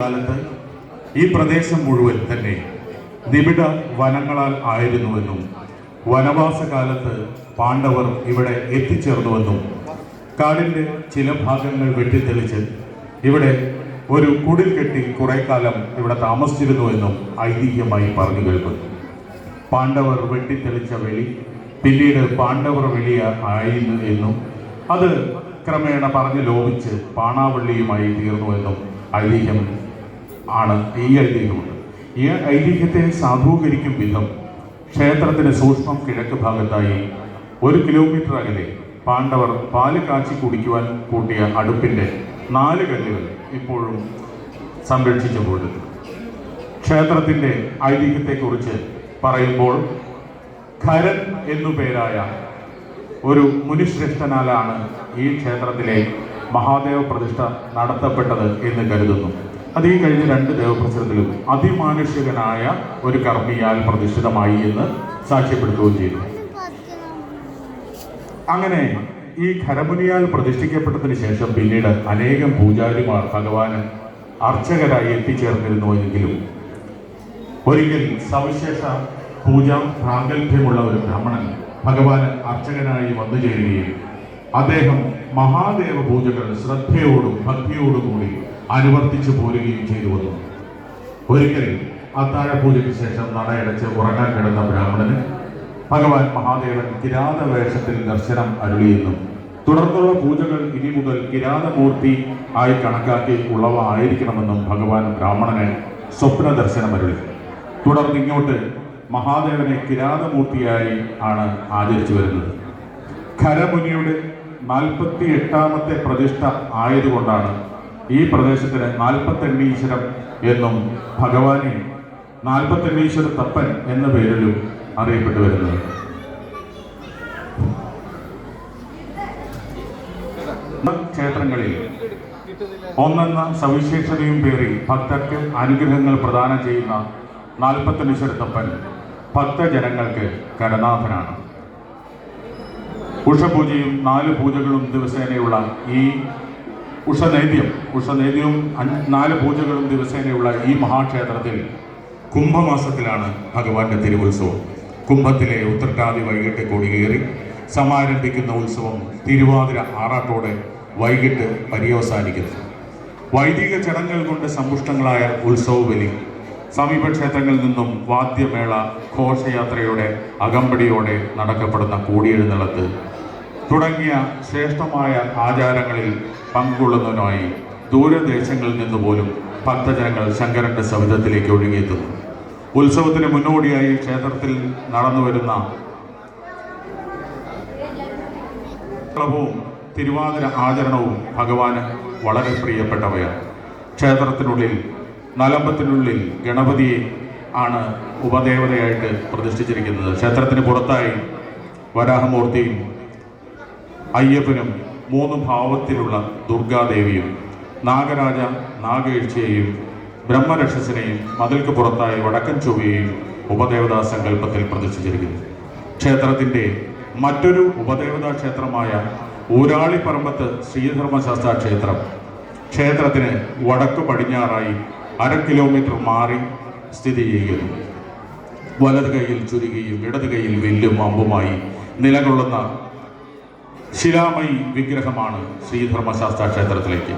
കാലത്ത് ഈ പ്രദേശം മുഴുവൻ തന്നെ നിബിഡ വനങ്ങളാൽ ആയിരുന്നുവെന്നും വനവാസ കാലത്ത് പാണ്ഡവർ ഇവിടെ എത്തിച്ചേർന്നുവെന്നും കാടിന്റെ ചില ഭാഗങ്ങൾ വെട്ടിത്തെളിച്ച് ഇവിടെ ഒരു കുടിൽ കെട്ടി കുറെ കാലം ഇവിടെ താമസിച്ചിരുന്നുവെന്നും ഐതിഹ്യമായി പറഞ്ഞു കേൾക്കുന്നു. പാണ്ഡവർ വെട്ടിത്തെളിച്ച വെളി പിന്നീട് പാണ്ഡവർ വെളിയ ആയിരുന്നു എന്നും അത് ക്രമേണ പറഞ്ഞു ലോപിച്ച് പാണാവള്ളിയുമായി തീർന്നുവെന്നും ഐതിഹ്യം ആണ് ഈ ഐതിഹ്യമുണ്ട്. ഈ ഐതിഹ്യത്തെ സാധൂകരിക്കും വിധം ക്ഷേത്രത്തിന് സൂക്ഷ്മം കിഴക്ക് ഭാഗത്തായി ഒരു കിലോമീറ്റർ അകലെ പാണ്ഡവർ പാൽ കാച്ചി കുടിക്കുവാൻ കൂട്ടിയ അടുപ്പിന്റെ നാല് കല്ലുകൾ ഇപ്പോഴും സംരക്ഷിച്ചു പോരുന്നു ക്ഷേത്രത്തിന്റെ ഐതിഹ്യത്തെക്കുറിച്ച് പറയുമ്പോൾ ഖരൻ എന്നു പേരായ ഒരു മുനിശ്രേഷ്ഠനാലാണ് ഈ ക്ഷേത്രത്തിലെ മഹാദേവ പ്രതിഷ്ഠ നടത്തപ്പെട്ടത് എന്ന് കരുതുന്നു. അത് ഈ കഴിഞ്ഞ രണ്ട് ദേവപ്രസരത്തിലും അതിമാനുഷികനായ ഒരു കർമ്മിയാൽ പ്രതിഷ്ഠിതമായി എന്ന് സാക്ഷ്യപ്പെടുത്തുകയും ചെയ്തു. അങ്ങനെ ഈ ഖരമുനിയാൽ പ്രതിഷ്ഠിക്കപ്പെട്ടതിന് ശേഷം പിന്നീട് അനേകം പൂജാരിമാർ ഭഗവാന് അർച്ചകരായി എത്തിച്ചേർന്നിരുന്നു എങ്കിലും ഒരിക്കൽ സവിശേഷ പൂജാ പ്രാഗൽഭ്യമുള്ള ഒരു ബ്രാഹ്മണൻ ഭഗവാന് അർച്ചകനായി വന്നു ചേരുകയും അദ്ദേഹം മഹാദേവ പൂജകൾ ശ്രദ്ധയോടും ഭക്തിയോടും കൂടി അനുവർത്തിച്ചു പോരുകയും ചെയ്തു വന്നു. ഒരിക്കൽ അത്താഴ പൂജയ്ക്ക് ശേഷം നടയടച്ച് ഉറങ്ങാൻ കിടന്ന ബ്രാഹ്മണന് ഭഗവാൻ മഹാദേവൻ കിരാത വേഷത്തിൽ ദർശനം അരുളിയെന്നും തുടർന്നുള്ള പൂജകൾ ഇനി മുതൽ കിരാതമൂർത്തി ആയി കണക്കാക്കി ഉള്ളവ ആയിരിക്കണമെന്നും ഭഗവാൻ ബ്രാഹ്മണനെ സ്വപ്ന ദർശനം അരുളി. തുടർന്ന് ഇങ്ങോട്ട് മഹാദേവനെ കിരാതമൂർത്തിയായി ആണ് ആചരിച്ചു വരുന്നത്. ഖരമുനിയുടെ നാൽപ്പത്തി എട്ടാമത്തെ പ്രതിഷ്ഠ ആയതുകൊണ്ടാണ് ഈ പ്രദേശത്തിന് നാൽപ്പത്തെണ്ണീശ്വരം എന്നും ഭഗവാനെ നാൽപ്പത്തെണ്ണീശ്വര തപ്പൻ എന്ന പേരിലും അറിയപ്പെട്ടു വരുന്നത് ക്ഷേത്രങ്ങളിൽ ഒന്നെന്ന സവിശേഷതയും പേറി ഭക്തർക്ക് അനുഗ്രഹങ്ങൾ പ്രദാനം ചെയ്യുന്ന നാൽപ്പത്തെണ്ണീശ്വര തപ്പൻ ഭക്തജനങ്ങൾക്ക് കരനാഥനാണ്. ഉഷപൂജയും നാല് പൂജകളും ദിവസേനയുള്ള ഈ ഉഷനേദ്യം ഉഷനേദ്യവും നാല് പൂജകളും ദിവസേനയുള്ള ഈ മഹാക്ഷേത്രത്തിൽ കുംഭമാസത്തിലാണ് ഭഗവാന്റെ തിരുവുത്സവം. കുംഭത്തിലെ ഉത്രട്ടാതി വൈകിട്ട് കൊടിയേറി സമാരംഭിക്കുന്ന ഉത്സവം തിരുവാതിര ആറാട്ടോടെ വൈകിട്ട് പര്യവസാനിക്കുന്നു. വൈദിക ചടങ്ങുകൾ കൊണ്ട് സമ്പുഷ്ടങ്ങളായ ഉത്സവ ബലി സമീപ ക്ഷേത്രങ്ങളിൽ നിന്നും വാദ്യമേള ഘോഷയാത്രയുടെ അകമ്പടിയോടെ നടക്കപ്പെടുന്ന കൂടിയെഴുന്നള്ളത്ത് തുടങ്ങിയ ശ്രേഷ്ഠമായ ആചാരങ്ങളിൽ പങ്കുകൊള്ളുന്നതിനായി ദൂരദേശങ്ങളിൽ നിന്ന് പോലും ഭക്തജനങ്ങൾ ശങ്കരന്റെ സവിധത്തിലേക്ക് ഒഴുകിയെത്തുന്നു. ഉത്സവത്തിന് മുന്നോടിയായി ക്ഷേത്രത്തിൽ നടന്നുവരുന്ന തിരുവാതിര ആചരണവും ഭഗവാന് വളരെ പ്രിയപ്പെട്ടവയാണ്. ക്ഷേത്രത്തിനുള്ളിൽ നലമ്പത്തിനുള്ളിൽ ഗണപതിയെ ആണ് ഉപദേവതയായിട്ട് പ്രതിഷ്ഠിച്ചിരിക്കുന്നത്. ക്ഷേത്രത്തിന് പുറത്തായി വരാഹമൂർത്തിയും അയ്യപ്പനും മൂന്ന് ഭാവത്തിലുള്ള ദുർഗാദേവിയും നാഗരാജ നാഗേഴ്ചയെയും ബ്രഹ്മരക്ഷസിനെയും മതിൽക്ക് പുറത്തായി വടക്കൻ ചൊവ്വയെയും ഉപദേവതാ സങ്കല്പത്തിൽ പ്രതിഷ്ഠിച്ചിരിക്കുന്നു. ക്ഷേത്രത്തിന്റെ മറ്റൊരു ഉപദേവതാ ക്ഷേത്രമായ ഊരാളിപ്പറമ്പത്ത് ശ്രീധർമ്മശാസ്ത്ര ക്ഷേത്രം ക്ഷേത്രത്തിന് വടക്ക് പടിഞ്ഞാറായി അര കിലോമീറ്റർ മാറി സ്ഥിതി ചെയ്യുന്നു. വലത് കൈയിൽ ചുരുകിയും ഇടത് കൈയിൽ വില്ലും അമ്പുമായി നിലകൊള്ളുന്ന ശിലാമയി വിഗ്രഹമാണ് ശ്രീധർമ്മശാസ്ത്ര ക്ഷേത്രത്തിലേക്ക്.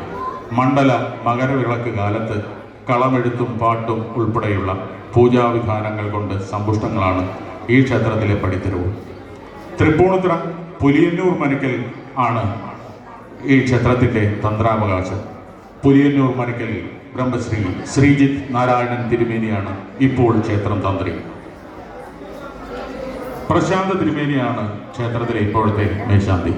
മണ്ഡല മകരവിളക്ക് കാലത്ത് കളമെഴുത്തും പാട്ടും ഉൾപ്പെടെയുള്ള പൂജാവിധാനങ്ങൾ കൊണ്ട് സമ്പുഷ്ടങ്ങളാണ് ഈ ക്ഷേത്രത്തിലെ പടിത്തരവ്. തൃപ്പൂണിത്തുറ പുലിയന്നൂർ മനക്കൽ ആണ് ഈ ക്ഷേത്രത്തിന്റെ തന്ത്രാവകാശം. പുലിയന്നൂർ മനക്കൽ ബ്രഹ്മശ്രീ ശ്രീജിത്ത് നാരായണൻ തിരുമേനിയാണ് ഇപ്പോൾ ക്ഷേത്രം തന്ത്രി പ്രശാന്ത് തിരുമേനിയാണ് ക്ഷേത്രത്തിലെ ഇപ്പോഴത്തെ മേശാന്തി.